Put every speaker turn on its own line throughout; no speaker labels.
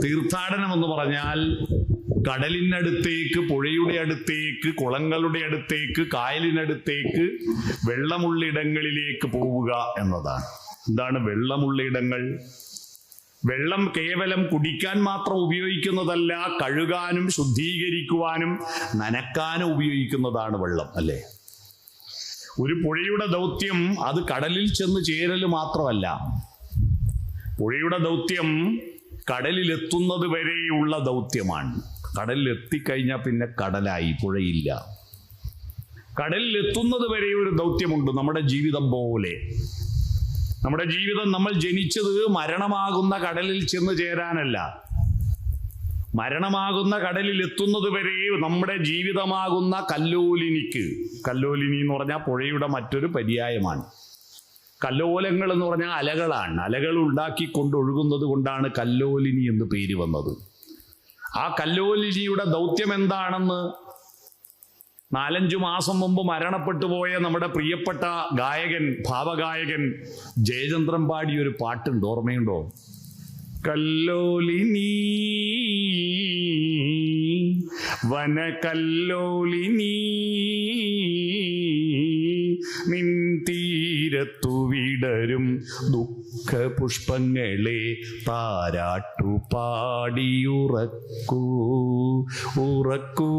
തീർത്ഥാടനം എന്ന് പറഞ്ഞാൽ കടലിനടുത്തേക്ക് പുഴയുടെ അടുത്തേക്ക് കുളങ്ങളുടെ അടുത്തേക്ക് കായലിനടുത്തേക്ക് വെള്ളമുള്ള ഇടങ്ങളിലേക്ക് പോവുക എന്നതാണ്. എന്താണ് വെള്ളമുള്ള ഇടങ്ങൾ വെള്ളം കേവലം കുടിക്കാൻ മാത്രം ഉപയോഗിക്കുന്നതല്ല കഴുകാനും ശുദ്ധീകരിക്കുവാനും നനക്കാനും ഉപയോഗിക്കുന്നതാണ് വെള്ളം അല്ലേ? ഒരു പുഴയുടെ ദൗത്യം അത് കടലിൽ ചെന്ന് ചേരൽ മാത്രമല്ല. പുഴയുടെ ദൗത്യം കടലിലെത്തുന്നത് വരെയുള്ള ദൗത്യമാണ്. കടലിൽ എത്തിക്കഴിഞ്ഞാൽ പിന്നെ കടലായി പുഴയില്ല. കടലിൽ എത്തുന്നത് വരെ ഒരു ദൗത്യമുണ്ട് നമ്മുടെ ജീവിതം പോലെ. നമ്മുടെ ജീവിതം നമ്മൾ ജനിച്ചത് മരണമാകുന്ന കടലിൽ ചെന്ന് ചേരാനല്ല. മരണമാകുന്ന കടലിൽ എത്തുന്നത് വരെ നമ്മുടെ ജീവിതമാകുന്ന കല്ലോലിനിക്ക്. കല്ലോലിനി എന്ന് പറഞ്ഞാൽ പുഴയുടെ മറ്റൊരു പര്യായമാണ്. കല്ലോലങ്ങൾ എന്ന് പറഞ്ഞാൽ അലകളാണ്. അലകൾ ഉണ്ടാക്കി കൊണ്ടൊഴുകുന്നത് കൊണ്ടാണ് കല്ലോലിനി എന്ന് പേര് വന്നത്. ആ കല്ലോലിനിയുടെ ദൗത്യം എന്താണെന്ന് നാലഞ്ചു മാസം മുമ്പ് മരണപ്പെട്ടു പോയ നമ്മുടെ പ്രിയപ്പെട്ട ഗായകൻ ഭാവഗായകൻ ജയചന്ദ്രൻ പാടിയ ഒരു പാട്ടുണ്ട്. ഓർമ്മയുണ്ടോ? കല്ലോലിനി വന കല്ലോലിനി നിൻ തീരത്തു വിടരും ദുഃഖ പുഷ്പങ്ങളെ താരാട്ടു പാടിയുറക്കൂ ഉറക്കൂ.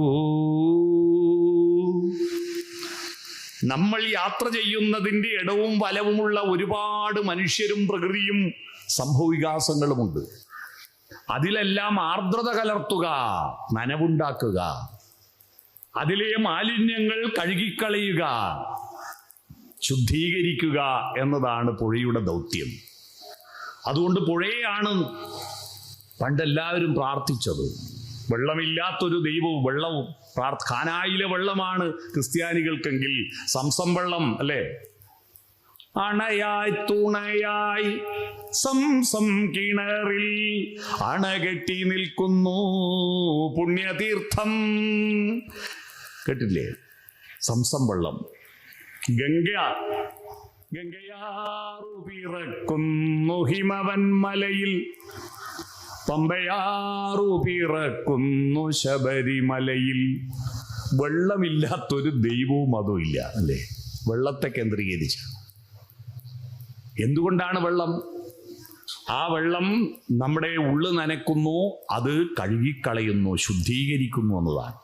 നമ്മൾ യാത്ര ചെയ്യുന്നതിന്റെ ഇടവും വലവുമുള്ള ഒരുപാട് മനുഷ്യരും പ്രകൃതിയും സംഭവവികാസങ്ങളുമുണ്ട്. അതിലെല്ലാം ആർദ്രത കലർത്തുക നനവുണ്ടാക്കുക. അതിലെ മാലിന്യങ്ങൾ കഴുകിക്കളയുക ശുദ്ധീകരിക്കുക എന്നതാണ് പുഴയുടെ ദൗത്യം. അതുകൊണ്ട് പുഴയാണ് പണ്ടെല്ലാവരും പ്രാർത്ഥിച്ചത്. വെള്ളമില്ലാത്തൊരു ദൈവവും വെള്ളവും പ്രാർത്ഥ കാനായിലെ വെള്ളമാണ് ക്രിസ്ത്യാനികൾക്കെങ്കിൽ സംസം വെള്ളം അല്ലേ? അണയായി തുണയായി സംസം കിണറിൽ അണകെട്ടി നിൽക്കുന്നു പുണ്യതീർത്ഥം. കേട്ടില്ലേ? സംസം വെള്ളം. ഗംഗ ഗംഗയാറു പിറക്കുന്നു ഹിമവൻ മലയിൽ. പമ്പയാറു പിറക്കുന്നു ശബരിമലയിൽ. വെള്ളമില്ലാത്തൊരു ദൈവവും അതും ഇല്ല അല്ലേ? വെള്ളത്തെ കേന്ദ്രീകരിച്ച്. എന്തുകൊണ്ടാണ് വെള്ളം? ആ വെള്ളം നമ്മുടെ ഉള്ളു നനക്കുന്നു അത് കഴുകിക്കളയുന്നു ശുദ്ധീകരിക്കുന്നു എന്നതാണ്.